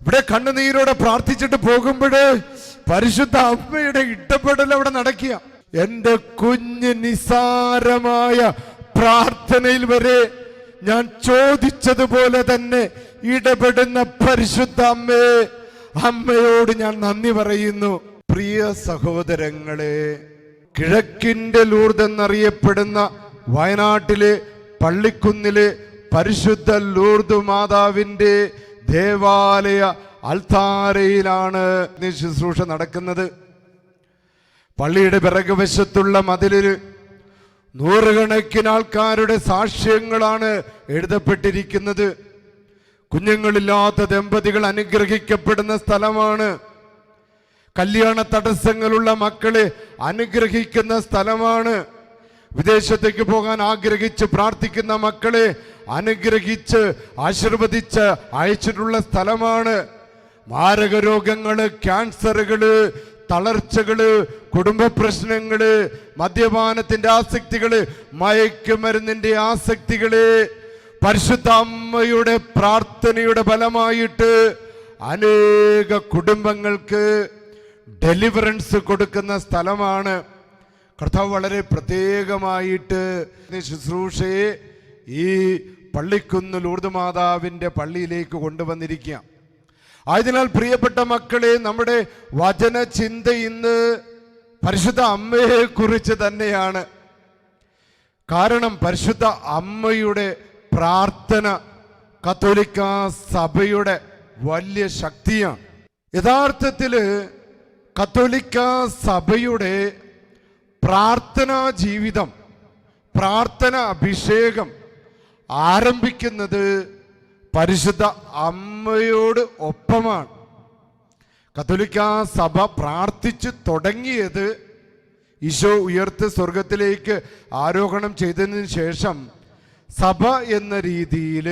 ഇവിടെ കണ്ണുനീരോടെ പ്രാർത്ഥിച്ചിട്ട് പോകുമ്പോഴ് പരിശുദ്ധ അമ്മയുടെ ഇടപെടൽ അവിടെ നടക്കുക. എന്റെ കുഞ്ഞ് നിസാരമായ പ്രാർത്ഥനയിൽ വരെ ഞാൻ ചോദിച്ചതുപോലെ തന്നെ ഇടപെടുന്ന പരിശുദ്ധ അമ്മേ അമ്മയോട് ഞാൻ നന്ദി പറയുന്നു. പ്രിയ സഹോദരങ്ങളെ കിഴക്കിന്റെ ലൂർദെന്നറിയപ്പെടുന്ന വയനാട്ടിലെ പള്ളിക്കുന്നിലെ പരിശുദ്ധ ലൂർദ് മാതാവിന്റെ ദേവാലയ അൽത്താരയിലാണ് ശുശ്രൂഷ നടക്കുന്നത്. പള്ളിയുടെ പിറകുവശത്തുള്ള മതിലിൽ നൂറുകണക്കിന് ആൾക്കാരുടെ സാക്ഷ്യങ്ങളാണ് എഴുതപ്പെട്ടിരിക്കുന്നത്. കുഞ്ഞുങ്ങളില്ലാത്ത ദമ്പതികൾ അനുഗ്രഹിക്കപ്പെടുന്ന സ്ഥലമാണ്. കല്യാണ തടസ്സങ്ങളുള്ള മക്കളെ അനുഗ്രഹിക്കുന്ന സ്ഥലമാണ്. വിദേശത്തേക്ക് പോകാൻ ആഗ്രഹിച്ച് പ്രാർത്ഥിക്കുന്ന മക്കളെ അനുഗ്രഹിച്ച് ആശീർവദിച്ച് അയച്ചിട്ടുള്ള സ്ഥലമാണ്. മാരക രോഗങ്ങൾ ക്യാൻസറുകൾ തളർച്ചകൾ കുടുംബ പ്രശ്നങ്ങൾ മദ്യപാനത്തിന്റെ ആസക്തികൾ മയക്കുമരുന്നിന്റെ ആസക്തികൾ. പരിശുദ്ധ അമ്മയുടെ പ്രാർത്ഥനയുടെ ഫലമായിട്ട് അനേക കുടുംബങ്ങൾക്ക് ഡെലിവറൻസ് കൊടുക്കുന്ന സ്ഥലമാണ്. കർത്താവ് വളരെ പ്രത്യേകമായിട്ട് ശുശ്രൂഷയെ ഈ പള്ളിക്കുന്ന് ലൂർദ് മാതാവിന്റെ പള്ളിയിലേക്ക് കൊണ്ടുവന്നിരിക്കുക. ആയതിനാൽ പ്രിയപ്പെട്ട മക്കളെ നമ്മുടെ വചന ചിന്ത ഇന്ന് പരിശുദ്ധ അമ്മയെ കുറിച്ച് തന്നെയാണ്. കാരണം പരിശുദ്ധ അമ്മയുടെ പ്രാർത്ഥന കത്തോലിക്ക സഭയുടെ വലിയ ശക്തിയാണ്. യഥാർത്ഥത്തിൽ കത്തോലിക്ക സഭയുടെ പ്രാർത്ഥനാ ജീവിതം പ്രാർത്ഥന അഭിഷേകം ആരംഭിക്കുന്നത് പരിശുദ്ധ അമ്മയോട് ഒപ്പമാണ്. കത്തോലിക്ക സഭ പ്രാർത്ഥിച്ചു തുടങ്ങിയത് ഈശോ ഉയർത്ത് സ്വർഗത്തിലേക്ക് ആരോഹണം ചെയ്തതിന് ശേഷം സഭ എന്ന രീതിയിൽ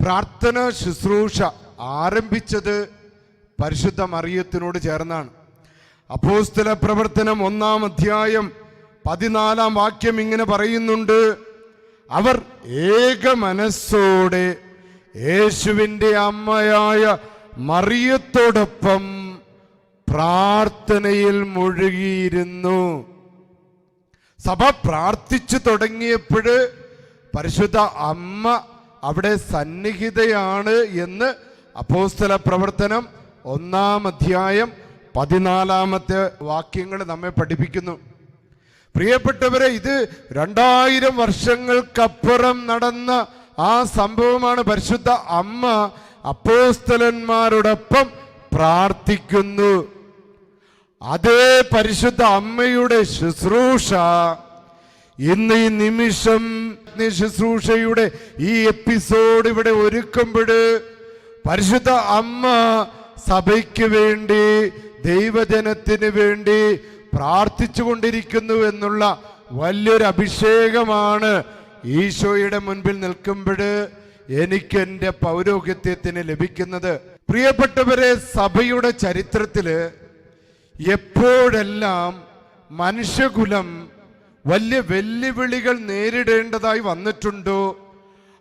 പ്രാർത്ഥന ശുശ്രൂഷ ആരംഭിച്ചത് പരിശുദ്ധ മറിയത്തിനോട് ചേർന്നാണ്. അപ്പോസ്തല പ്രവർത്തനം ഒന്നാം അധ്യായം പതിനാലാം വാക്യം ഇങ്ങനെ പറയുന്നുണ്ട് അവർ ഏക മനസ്സോടെ യേശുവിന്റെ അമ്മയായ മറിയത്തോടൊപ്പം പ്രാർത്ഥനയിൽ മുഴുകിയിരുന്നു. സഭ പ്രാർത്ഥിച്ചു തുടങ്ങിയപ്പോൾ പരിശുദ്ധ അമ്മ അവിടെ സന്നിഹിതയാണ് എന്ന് അപ്പോസ്തല പ്രവർത്തനം ഒന്നാം അധ്യായം പതിനാലാമത്തെ വാക്യങ്ങൾ നമ്മെ പഠിപ്പിക്കുന്നു. പ്രിയപ്പെട്ടവരെ ഇത് രണ്ടായിരം വർഷങ്ങൾക്കപ്പുറം നടന്ന ആ സംഭവമാണ് പരിശുദ്ധ അമ്മ അപ്പോസ്തലന്മാരോടൊപ്പം പ്രാർത്ഥിക്കുന്നു. അതേ പരിശുദ്ധ അമ്മയുടെ ശുശ്രൂഷ ഇന്ന് ഈ നിമിഷം ശുശ്രൂഷയുടെ ഈ എപ്പിസോഡ് ഇവിടെ ഒരുക്കുമ്പോൾ പരിശുദ്ധ അമ്മ സഭയ്ക്ക് വേണ്ടി ദൈവജനത്തിന് വേണ്ടി പ്രാർത്ഥിച്ചു കൊണ്ടിരിക്കുന്നു എന്നുള്ള വലിയൊരു അഭിഷേകമാണ് ഈശോയുടെ മുൻപിൽ നിൽക്കുമ്പോൾ എനിക്ക് എന്റെ പൗരോഹിത്യത്തിന് ലഭിക്കുന്നത്. പ്രിയപ്പെട്ടവരെ സഭയുടെ ചരിത്രത്തിൽ എപ്പോഴെല്ലാം മനുഷ്യകുലം വലിയ വെല്ലുവിളികൾ നേരിടേണ്ടതായി വന്നിട്ടുണ്ടോ?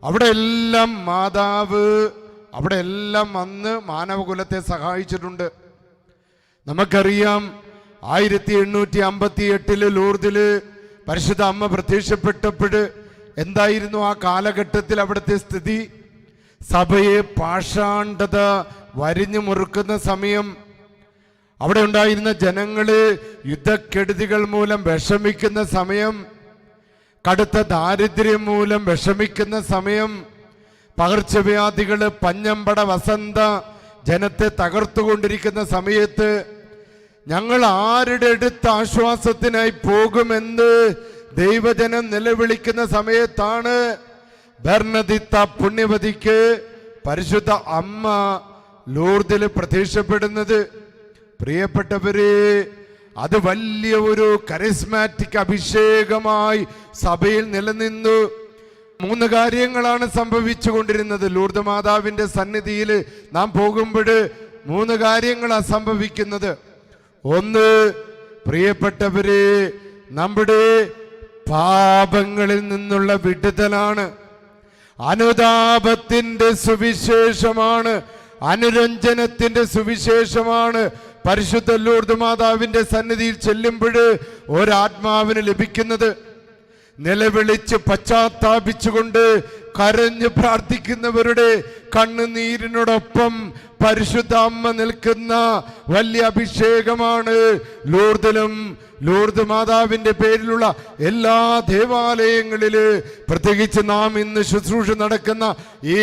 അവിടെ എല്ലാം മാതാവ് അവിടെ എല്ലാം വന്ന് മാനവകുലത്തെ സഹായിച്ചിട്ടുണ്ട്. നമുക്കറിയാം ആയിരത്തി എണ്ണൂറ്റി അമ്പത്തി എട്ടിൽ ലൂർദിൽ പരിശുദ്ധ അമ്മ പ്രത്യക്ഷപ്പെട്ടപ്പോൾ എന്തായിരുന്നു ആ കാലഘട്ടത്തിൽ അവിടുത്തെ സ്ഥിതി? സഭയെ പാഷാണ്ഡത വരിഞ്ഞു മുറുക്കുന്ന സമയം. അവിടെ ഉണ്ടായിരുന്ന ജനങ്ങൾ യുദ്ധക്കെടുതികൾ മൂലം വിഷമിക്കുന്ന സമയം. കടുത്ത ദാരിദ്ര്യം മൂലം വിഷമിക്കുന്ന സമയം. പകർച്ചവ്യാധികൾ പഞ്ഞമ്പട വസന്ത ജനത്തെ തകർത്തുകൊണ്ടിരിക്കുന്ന സമയത്ത് ഞങ്ങൾ ആരുടെ അടുത്ത് ആശ്വാസത്തിനായി പോകുമെന്ന് ദൈവജനം നിലവിളിക്കുന്ന സമയത്താണ് ഭരണദിത്ത പുണ്യവതിക്ക് പരിശുദ്ധ അമ്മ ലൂർദിൽ പ്രത്യക്ഷപ്പെടുന്നത്. പ്രിയപ്പെട്ടവരെ അത് വലിയ ഒരു കരിസ്മാറ്റിക് അഭിഷേകമായി സഭയിൽ നിലനിന്നു. മൂന്ന് കാര്യങ്ങളാണ് സംഭവിച്ചു കൊണ്ടിരുന്നത് ലൂർദ് മാതാവിന്റെ സന്നിധിയിൽ നാം പോകുമ്പോൾ മൂന്ന് കാര്യങ്ങളാണ് സംഭവിക്കുന്നത്. ഒന്ന് പ്രിയപ്പെട്ടവരെ നമ്മുടെ പാപങ്ങളിൽ നിന്നുള്ള വിടുതലാണ്. അനുതാപത്തിന്റെ സുവിശേഷമാണ് അനുരഞ്ജനത്തിന്റെ സുവിശേഷമാണ്. പരിശുദ്ധ ലൂർദ് മാതാവിന്റെ സന്നിധിയിൽ ചെല്ലുമ്പോൾ ഒരാത്മാവിന് ലഭിക്കുന്നത്. നിലവിളിച്ച് പശ്ചാത്താപിച്ചുകൊണ്ട് കരഞ്ഞു പ്രാർത്ഥിക്കുന്നവരുടെ കണ്ണുനീരിനോടൊപ്പം പരിശുദ്ധ അമ്മ നിൽക്കുന്ന വലിയ അഭിഷേകമാണ് ലൂർദിലും. ലൂർദ് മാതാവിന്റെ പേരിലുള്ള എല്ലാ ദേവാലയങ്ങളിൽ പ്രത്യേകിച്ച് നാം ഇന്ന് ശുശ്രൂഷ നടക്കുന്ന ഈ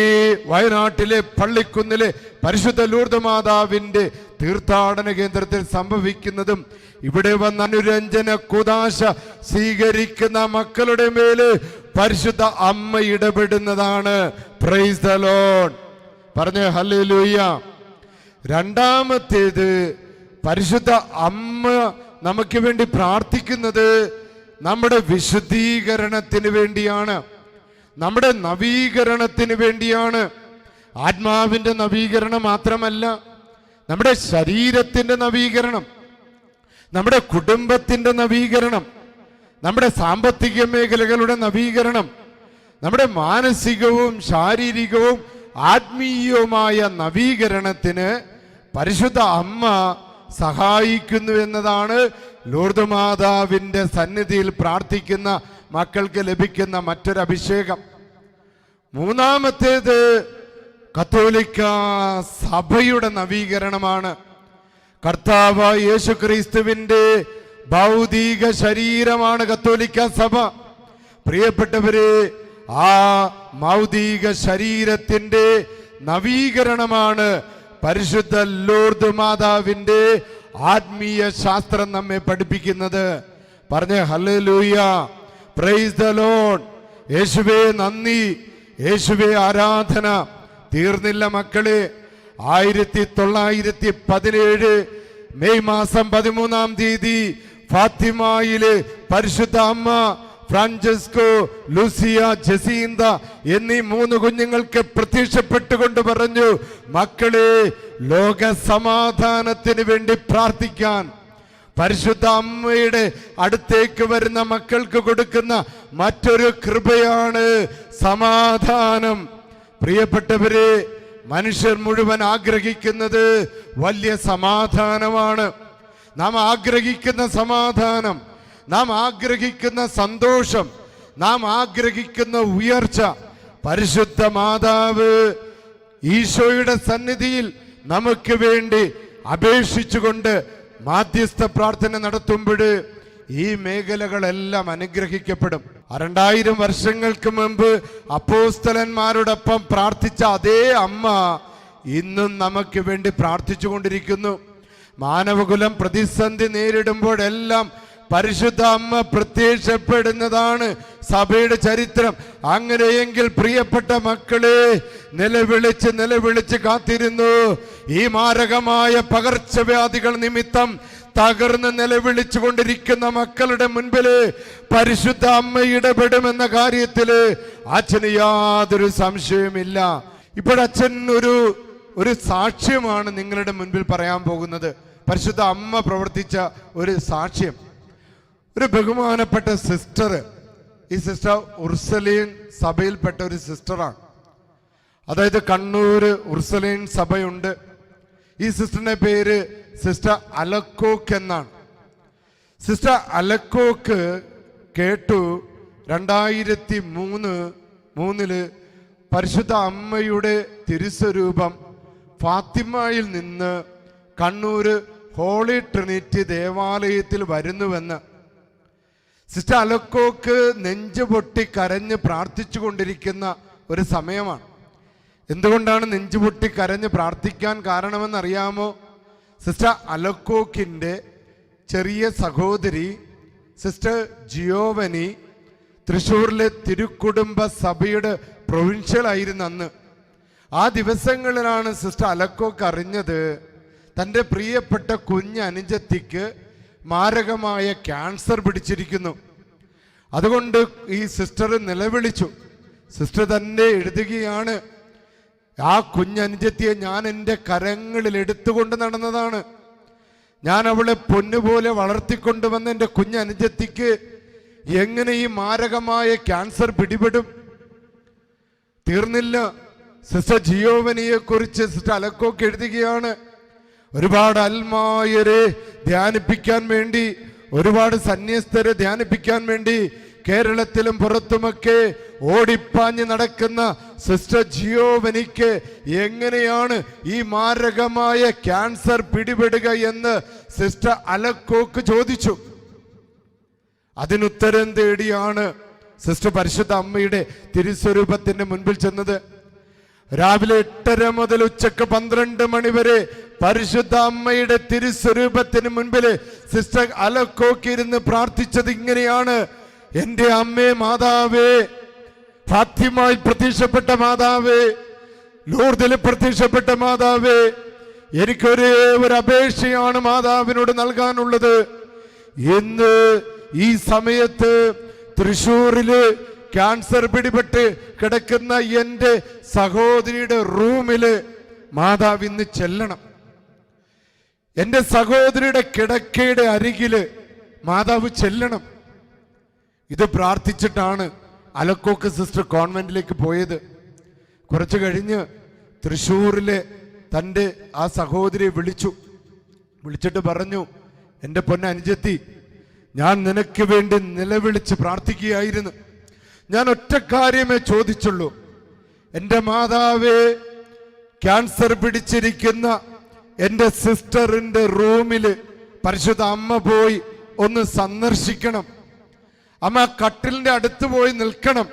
വയനാട്ടിലെ പള്ളിക്കുന്നിലെ പരിശുദ്ധ ലൂർദ് മാതാവിന്റെ തീർത്ഥാടന കേന്ദ്രത്തിൽ സംഭവിക്കുന്നതും ഇവിടെ വന്ന അനുരഞ്ജന കുദാശ സ്വീകരിക്കുന്ന മക്കളുടെ മേൽ പരിശുദ്ധ അമ്മ ഇടപെടുന്നതാണ്. പ്രൈസ് ദ ലോൺ പറഞ്ഞ ഹല്ലേലൂയ രണ്ടാമത്തേത് പരിശുദ്ധ അമ്മ നമുക്ക് വേണ്ടി പ്രാർത്ഥിക്കുന്നത് നമ്മുടെ വിശുദ്ധീകരണത്തിന് വേണ്ടിയാണ്. നമ്മുടെ നവീകരണത്തിന് വേണ്ടിയാണ്. ആത്മാവിന്റെ നവീകരണം മാത്രമല്ല നമ്മുടെ ശരീരത്തിന്റെ നവീകരണം നമ്മുടെ കുടുംബത്തിന്റെ നവീകരണം നമ്മുടെ സാമ്പത്തിക മേഖലകളുടെ നവീകരണം നമ്മുടെ മാനസികവും ശാരീരികവും ആത്മീയവുമായ നവീകരണത്തിന് പരിശുദ്ധ അമ്മ സഹായിക്കുന്നു എന്നതാണ് ലൂർദ് മാതാവിന്റെ സന്നിധിയിൽ പ്രാർത്ഥിക്കുന്ന മക്കൾക്ക് ലഭിക്കുന്ന മറ്റൊരു അഭിഷേകം മൂന്നാമത്തേത് കത്തോലിക്ക സഭയുടെ നവീകരണമാണ്. കർത്താവ് യേശു ക്രിസ്തുവിന്റെ ഭൗതിക ശരീരമാണ് കത്തോലിക്ക സഭ. പ്രിയപ്പെട്ടവരെ ആ ഭൗതിക ശരീരത്തിന്റെ നവീകരണമാണ് പരിശുദ്ധ ലോർദ് മാതാവിന്റെ ആത്മീയ ശാസ്ത്രം നമ്മെ പഠിപ്പിക്കുന്നത്. പറഞ്ഞ ഹലൂയ പ്രൈസ് ദ ലോൺ യേശുവേ നന്ദി. യേശുവേ ആരാധന. തീർന്നില്ല മക്കളെ. ആയിരത്തി തൊള്ളായിരത്തി പതിനേഴ് മെയ് മാസം പതിമൂന്നാം തീയതി ഫാത്തിമായിൽ പരിശുദ്ധ അമ്മ ഫ്രാൻസിസ്കോ ലൂസിയ ജസീന്ത എന്നീ മൂന്ന് കുഞ്ഞുങ്ങൾക്ക് പ്രത്യക്ഷപ്പെട്ടുകൊണ്ട് പറഞ്ഞു മക്കളെ ലോക സമാധാനത്തിന് വേണ്ടി പ്രാർത്ഥിക്കാൻ. പരിശുദ്ധ അമ്മയുടെ അടുത്തേക്ക് വരുന്ന മക്കൾക്ക് കൊടുക്കുന്ന മറ്റൊരു കൃപയാണ് സമാധാനം. പ്രിയപ്പെട്ടവരെ മനുഷ്യർ മുഴുവൻ ആഗ്രഹിക്കുന്നത് വലിയ സമാധാനമാണ്. നാം ആഗ്രഹിക്കുന്ന സമാധാനം നാം ആഗ്രഹിക്കുന്ന സന്തോഷം നാം ആഗ്രഹിക്കുന്ന ഉയർച്ച. പരിശുദ്ധ മാതാവ് ഈശോയുടെ സന്നിധിയിൽ നമുക്ക് വേണ്ടി അപേക്ഷിച്ചുകൊണ്ട് മാധ്യസ്ഥ പ്രാർത്ഥന നടത്തുമ്പോൾ ഈ മേഖലകളെല്ലാം അനുഗ്രഹിക്കപ്പെടും. രണ്ടായിരം വർഷങ്ങൾക്ക് മുമ്പ് അപ്പോസ്തലന്മാരോടൊപ്പം പ്രാർത്ഥിച്ച അതേ അമ്മ ഇന്നും നമുക്ക് വേണ്ടി പ്രാർത്ഥിച്ചു കൊണ്ടിരിക്കുന്നു മാനവകുലം പ്രതിസന്ധി നേരിടുമ്പോഴെല്ലാം പരിശുദ്ധ അമ്മ പ്രത്യക്ഷപ്പെടുന്നതാണ് സഭയുടെ ചരിത്രം. അങ്ങനെയെങ്കിൽ പ്രിയപ്പെട്ട മക്കളെ നിലവിളിച്ച് നിലവിളിച്ച് കാത്തിരുന്നു. ഈ മാരകമായ പകർച്ചവ്യാധികൾ നിമിത്തം തകർന്ന് നിലവിളിച്ചു കൊണ്ടിരിക്കുന്ന മക്കളുടെ മുൻപിൽ പരിശുദ്ധ അമ്മ ഇടപെടുമെന്ന കാര്യത്തിൽ അച്ഛന് യാതൊരു സംശയമില്ല ഇപ്പോഴച്ഛൻ ഒരു ഒരു സാക്ഷ്യമാണ് നിങ്ങളുടെ മുൻപിൽ പറയാൻ പോകുന്നത്. പരിശുദ്ധ അമ്മ പ്രവർത്തിച്ച ഒരു സാക്ഷ്യം. ഒരു ബഹുമാനപ്പെട്ട സിസ്റ്റർ ഈ സിസ്റ്റർ ഉർസലീൻ സഭയിൽപ്പെട്ട ഒരു സിസ്റ്ററാണ്. അതായത് കണ്ണൂർ ഉർസലീൻ സഭയുണ്ട്. ഈ സിസ്റ്ററിന്റെ പേര് സിസ്റ്റർ അലക്കോക്ക് എന്നാണ്. സിസ്റ്റർ അലക്കോക്ക് കേട്ടു രണ്ടായിരത്തി മൂന്ന് മൂന്നിൽ പരിശുദ്ധ അമ്മയുടെ തിരുസ്വരൂപം ഫാത്തിമയിൽ നിന്ന് കണ്ണൂര് ഹോളി ട്രിനിറ്റി ദേവാലയത്തിൽ വരുന്നുവെന്ന് സിസ്റ്റർ അലക്കോക്ക് നെഞ്ചു പൊട്ടി കരഞ്ഞ് പ്രാർത്ഥിച്ചു കൊണ്ടിരിക്കുന്ന ഒരു സമയമാണ്. എന്തുകൊണ്ടാണ് നെഞ്ചു പൊട്ടി കരഞ്ഞ് പ്രാർത്ഥിക്കാൻ കാരണമെന്നറിയാമോ? സിസ്റ്റർ അലക്കോക്കിന്റെ ചെറിയ സഹോദരി സിസ്റ്റർ ജിയോവനി തൃശ്ശൂരിലെ തിരുക്കുടുംബ സഭയുടെ പ്രൊവിൻഷ്യൽ ആയിരുന്നു അന്ന്. ആ ദിവസങ്ങളിലാണ് സിസ്റ്റർ അലക്കോക്ക് അറിഞ്ഞത് തന്റെ പ്രിയപ്പെട്ട കുഞ്ഞ് അനുജത്തിക്ക് മാരകമായ ക്യാൻസർ പിടിച്ചിരിക്കുന്നു. അതുകൊണ്ട് ഈ സിസ്റ്റർ നിലവിളിച്ചു. സിസ്റ്റർ തന്നെ എഴുതുകയാണ് ആ കുഞ്ഞനുജത്തിയെ ഞാൻ എന്റെ കരങ്ങളിൽ എടുത്തുകൊണ്ട് നടന്നതാണ്. ഞാൻ അവളെ പൊന്നുപോലെ വളർത്തിക്കൊണ്ടുവന്ന എന്റെ കുഞ്ഞനുജത്തിക്ക് എങ്ങനെ ഈ മാരകമായ ക്യാൻസർ പിടിപെടും? തീർന്നില്ല. സിസ്റ്റർ ജിയോവനിയെക്കുറിച്ച് സിസ്റ്റർ അലക്കോക്ക് എഴുതുകയാണ് ഒരുപാട് അൽമായരെ ധ്യാനിപ്പിക്കാൻ വേണ്ടി ഒരുപാട് സന്യസ്തരെ ധ്യാനിപ്പിക്കാൻ വേണ്ടി കേരളത്തിലും പുറത്തുമൊക്കെ ഓടിപ്പാഞ്ഞ് നടക്കുന്ന സിസ്റ്റർ ജിയോവനിക്ക് എങ്ങനെയാണ് ഈ മാരകമായ ക്യാൻസർ പിടിപെടുക എന്ന് സിസ്റ്റർ അലക്കോക്ക് ചോദിച്ചു. അതിനുത്തരം തേടിയാണ് സിസ്റ്റർ പരിശുദ്ധ അമ്മയുടെ തിരുസ്വരൂപത്തിന്റെ മുൻപിൽ ചെന്നത്. രാവിലെ എട്ടര മുതൽ ഉച്ചയ്ക്ക് പന്ത്രണ്ട് മണി വരെ പരിശുദ്ധ അമ്മയുടെ തിരുസ്വരൂപത്തിന് മുൻപിൽ സിസ്റ്റർ അലക്കോക്കിരുന്ന് പ്രാർത്ഥിച്ചത് ഇങ്ങനെയാണ്. എന്റെ അമ്മേ മാതാവേ ഫാത്യമായി പ്രത്യക്ഷപ്പെട്ട മാതാവേ ലൂർദിൽ പ്രത്യക്ഷപ്പെട്ട മാതാവേ എനിക്കൊരേ ഒരു അപേക്ഷയാണ് മാതാവിനോട് നൽകാനുള്ളത്. ഇന്ന് ഈ സമയത്ത് തൃശൂരിൽ ക്യാൻസർ പിടിപെട്ട് കിടക്കുന്ന എന്റെ സഹോദരിയുടെ റൂമിൽ മാതാവ് ഇന്ന് ചെല്ലണം. എന്റെ സഹോദരിയുടെ കിടക്കയുടെ അരികിൽ മാതാവ് ചെല്ലണം. ഇത് പ്രാർത്ഥിച്ചിട്ടാണ് അലക്കോക്ക് സിസ്റ്റർ കോൺവെന്റിലേക്ക് പോയത്. കുറച്ചു കഴിഞ്ഞ് തൃശ്ശൂരിലെ തന്റെ ആ സഹോദരിയെ വിളിച്ചു. വിളിച്ചിട്ട് പറഞ്ഞു എന്റെ പൊന്ന അനുജത്തി ഞാൻ നിനക്ക് വേണ്ടി നിലവിളിച്ച് പ്രാർത്ഥിക്കുകയായിരുന്നു. ഞാൻ ഒറ്റ കാര്യമേ ചോദിച്ചുള്ളൂ. എന്റെ മാതാവേ ക്യാൻസർ പിടിച്ചിരിക്കുന്ന എന്റെ സിസ്റ്ററിന്റെ റൂമിൽ പരിശുദ്ധ അമ്മ പോയി ഒന്ന് സന്ദർശിക്കണം. അമ്മ കട്ടിലിന്റെ അടുത്ത് പോയി നിൽക്കണം.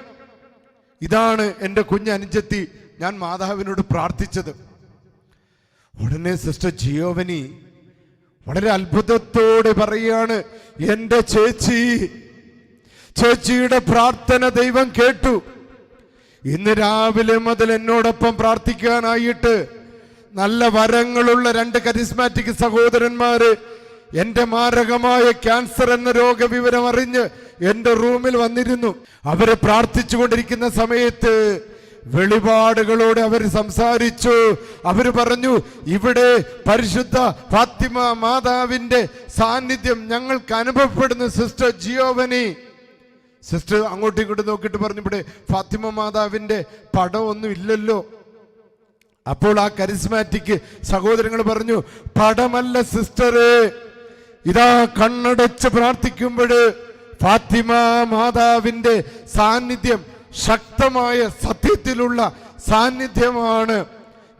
ഇതാണ് എന്റെ കുഞ്ഞനുജത്തി ഞാൻ മാതാവിനോട് പ്രാർത്ഥിച്ചത്. ഉടനെ സിസ്റ്റർ ജിയോവനി വളരെ അത്ഭുതത്തോടെ പറയാണ് എന്റെ ചേച്ചി ചേച്ചിയുടെ പ്രാർത്ഥന ദൈവം കേട്ടു. ഇന്ന് രാവിലെ മുതൽ എന്നോടൊപ്പം പ്രാർത്ഥിക്കാനായിട്ട് നല്ല വരങ്ങളുള്ള രണ്ട് കരിസ്മാറ്റിക് സഹോദരന്മാര് എന്റെ മാരകമായ ക്യാൻസർ എന്ന രോഗവിവരം അറിഞ്ഞ് എന്റെ റൂമിൽ വന്നിരുന്നു. അവരെ പ്രാർത്ഥിച്ചുകൊണ്ടിരിക്കുന്ന സമയത്ത് വെളിപാടുകളോട് അവർ സംസാരിച്ചു. അവർ പറഞ്ഞു ഇവിടെ പരിശുദ്ധ ഫാത്തിമ മാതാവിന്റെ സാന്നിധ്യം ഞങ്ങൾക്ക് അനുഭവപ്പെടുന്ന സിസ്റ്റർ ജിയോവനി. സിസ്റ്റർ അങ്ങോട്ടും ഇങ്ങോട്ടും നോക്കിയിട്ട് പറഞ്ഞു ഇവിടെ ഫാത്തിമ മാതാവിന്റെ പടം ഒന്നും ഇല്ലല്ലോ. അപ്പോൾ ആ കരിസ്മാറ്റിക് സഹോദരങ്ങൾ പറഞ്ഞു പടമല്ല സിസ്റ്ററെ ഇതാ കണ്ണടച്ച് പ്രാർത്ഥിക്കുമ്പോൾ ഫാത്തിമ മാതാവിന്റെ സാന്നിധ്യം ശക്തമായ സത്യത്തിലുള്ള സാന്നിധ്യമാണ്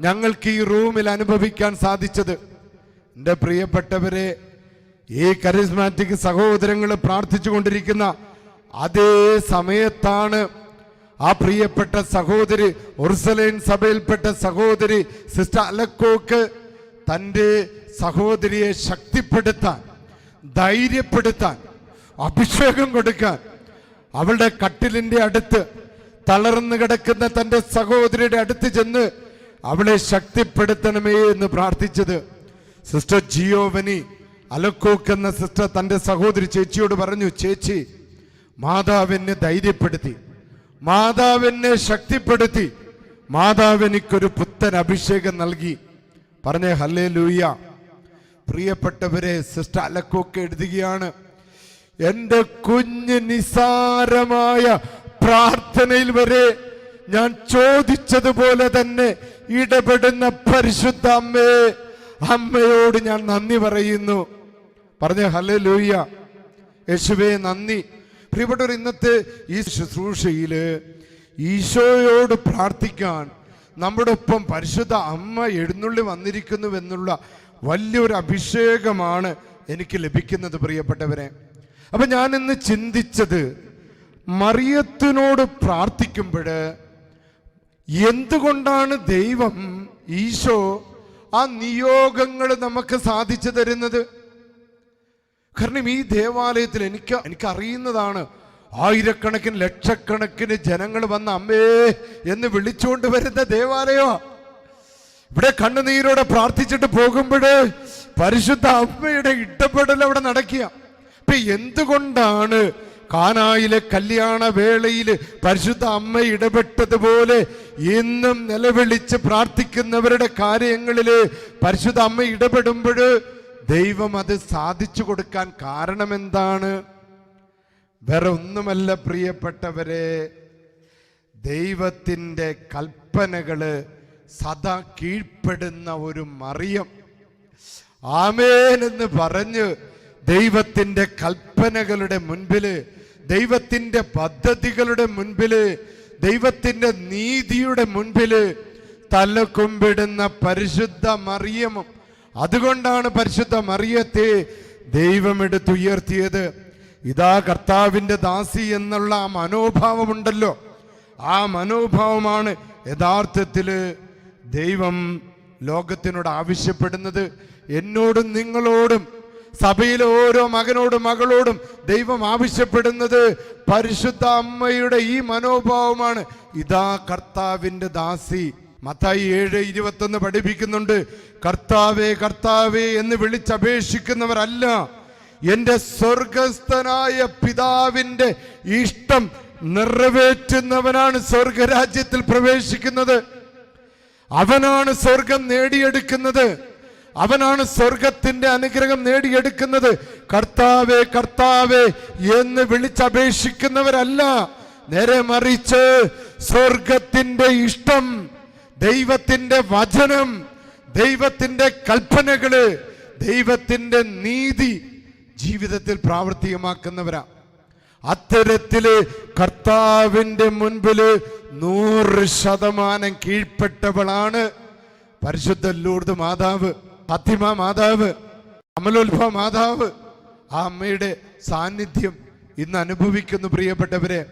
ഞങ്ങൾക്ക് ഈ റൂമിൽ അനുഭവിക്കാൻ സാധിച്ചത്. എന്റെ പ്രിയപ്പെട്ടവരെ ഈ കരിസ്മാറ്റിക് സഹോദരങ്ങൾ പ്രാർത്ഥിച്ചു കൊണ്ടിരിക്കുന്ന അതേ സമയത്താണ് ആ പ്രിയപ്പെട്ട സഹോദരി ഉർസലൈൻ സഭയിൽപ്പെട്ട സഹോദരി സിസ്റ്റർ അലക്കോക്ക് തന്റെ സഹോദരിയെ ശക്തിപ്പെടുത്താൻ ധൈര്യപ്പെടുത്താൻ അഭിഷേകം കൊടുക്കാൻ അവളുടെ കട്ടിലിന്റെ അടുത്ത് തളർന്നു കിടക്കുന്ന തന്റെ സഹോദരിയുടെ അടുത്ത് ചെന്ന് അവളെ ശക്തിപ്പെടുത്തണമേ എന്ന് പ്രാർത്ഥിച്ചത്. സിസ്റ്റർ ജിയോവനി അലക്കോക്ക് എന്ന സിസ്റ്റർ തന്റെ സഹോദരി ചേച്ചിയോട് പറഞ്ഞു ചേച്ചി മാതാവിനെ ധൈര്യപ്പെടുത്തി. മാതാവിനെ ശക്തിപ്പെടുത്തി മാതാവിനിക്കൊരു പുത്തൻ അഭിഷേകം നൽകി. പറഞ്ഞേ ഹല്ലേ ലൂയ്യ പ്രിയപ്പെട്ടവരെ സിസ്റ്റർ അലക്കൊക്കെ എഴുതുകയാണ് എന്റെ കുഞ്ഞ് നിസാരമായ പ്രാർത്ഥനയിൽ വരെ ഞാൻ ചോദിച്ചതുപോലെ തന്നെ ഇടപെടുന്ന പരിശുദ്ധ അമ്മേ അമ്മയോട് ഞാൻ നന്ദി പറയുന്നു. പറഞ്ഞ ഹലേ ലൂയ്യ യേശുവേ നന്ദി. പ്രിയപ്പെട്ടവർ ഇന്നത്തെ ഈ ശുശ്രൂഷയിൽ ഈശോയോട് പ്രാർത്ഥിക്കാൻ നമ്മുടെ ഒപ്പം പരിശുദ്ധ അമ്മ എഴുന്നള്ളി വന്നിരിക്കുന്നുവെന്നുള്ള വലിയൊരു അഭിഷേകമാണ് എനിക്ക് ലഭിക്കുന്നത് പ്രിയപ്പെട്ടവരെ. അപ്പൊ ഞാൻ ഇന്ന് ചിന്തിച്ചത് മറിയത്തിനോട് പ്രാർത്ഥിക്കുമ്പോൾ എന്തുകൊണ്ടാണ് ദൈവം ഈശോ ആ നിയോഗങ്ങൾ നമുക്ക് സാധിച്ചു തരുന്നത്? കാരണം ഈ ദേവാലയത്തിൽ എനിക്ക് എനിക്ക് അറിയുന്നതാണ് ആയിരക്കണക്കിന് ലക്ഷക്കണക്കിന് ജനങ്ങൾ വന്ന് അമ്മേ എന്ന് വിളിച്ചുകൊണ്ട് വരുന്ന ദേവാലയോ ഇവിടെ കണ്ണുനീരോടെ പ്രാർത്ഥിച്ചിട്ട് പോകുമ്പോൾ പരിശുദ്ധ അമ്മയുടെ ഇടപെടൽ അവിടെ നടക്കുക. ഇപ്പൊ എന്തുകൊണ്ടാണ് കാനായിലെ കല്യാണ വേളയിൽ പരിശുദ്ധ അമ്മ ഇടപെട്ടതുപോലെ ഇന്നും നിലവിളിച്ച് പ്രാർത്ഥിക്കുന്നവരുടെ കാര്യങ്ങളിൽ പരിശുദ്ധ അമ്മ ഇടപെടുമ്പോൾ ദൈവം അത് സാധിച്ചു കൊടുക്കാൻ കാരണമെന്താണ്? വേറെ ഒന്നുമല്ല പ്രിയപ്പെട്ടവരെ ദൈവത്തിന്റെ കൽപ്പനകൾ സദാ കീഴ്പ്പെടുന്ന ഒരു മറിയം. ആമേൻ എന്ന് പറഞ്ഞ് ദൈവത്തിന്റെ കൽപ്പനകളുടെ മുൻപിൽ ദൈവത്തിന്റെ പദ്ധതികളുടെ മുൻപിൽ ദൈവത്തിന്റെ നീതിയുടെ മുൻപിൽ തലകുമ്പിടുന്ന പരിശുദ്ധ മറിയമും അതുകൊണ്ടാണ് പരിശുദ്ധ മറിയത്തെ ദൈവം എടുത്തുയർത്തിയത് ഇതാ കർത്താവിന്റെ ദാസി എന്നുള്ള ആ മനോഭാവമുണ്ടല്ലോ. ആ മനോഭാവമാണ് യഥാർത്ഥത്തിൽ ദൈവം ലോകത്തിനോട് ആവശ്യപ്പെടുന്നത്. എന്നോടും നിങ്ങളോടും സഭയിലെ ഓരോ മകനോടും മകളോടും ദൈവം ആവശ്യപ്പെടുന്നത് പരിശുദ്ധ അമ്മയുടെ ഈ മനോഭാവമാണ്. ഇതാ കർത്താവിന്റെ ദാസി. മത്തായി ഏഴ് ഇരുപത്തൊന്ന് പഠിപ്പിക്കുന്നുണ്ട് കർത്താവേ കർത്താവേ എന്ന് വിളിച്ചപേക്ഷിക്കുന്നവരല്ല. എന്റെ സ്വർഗസ്ഥനായ പിതാവിന്റെ ഇഷ്ടം നിറവേറ്റുന്നവനാണ് സ്വർഗരാജ്യത്തിൽ പ്രവേശിക്കുന്നത്. അവനാണ് സ്വർഗം നേടിയെടുക്കുന്നത്. അവനാണ് സ്വർഗത്തിന്റെ അനുഗ്രഹം നേടിയെടുക്കുന്നത്. കർത്താവേ കർത്താവേ എന്ന് വിളിച്ചപേക്ഷിക്കുന്നവരല്ല. നേരെ മറിച്ച് സ്വർഗത്തിന്റെ ഇഷ്ടം ദൈവത്തിന്റെ വചനം ദൈവത്തിന്റെ കൽപ്പനകൾ ദൈവത്തിന്റെ നീതി ജീവിതത്തിൽ പ്രാവർത്തികമാക്കുന്നവരാ. അത്തരത്തിൽ കർത്താവിന്റെ മുൻപിൽ നൂറ് ശതമാനം കീഴ്പ്പെട്ടവളാണ് പരിശുദ്ധ ലൂർദ് മാതാവ് ഫത്തിമ മാതാവ് അമലോത്ഭ മാതാവ്. ആ അമ്മയുടെ സാന്നിധ്യം ഇന്ന് അനുഭവിക്കുന്നു പ്രിയപ്പെട്ടവരെ.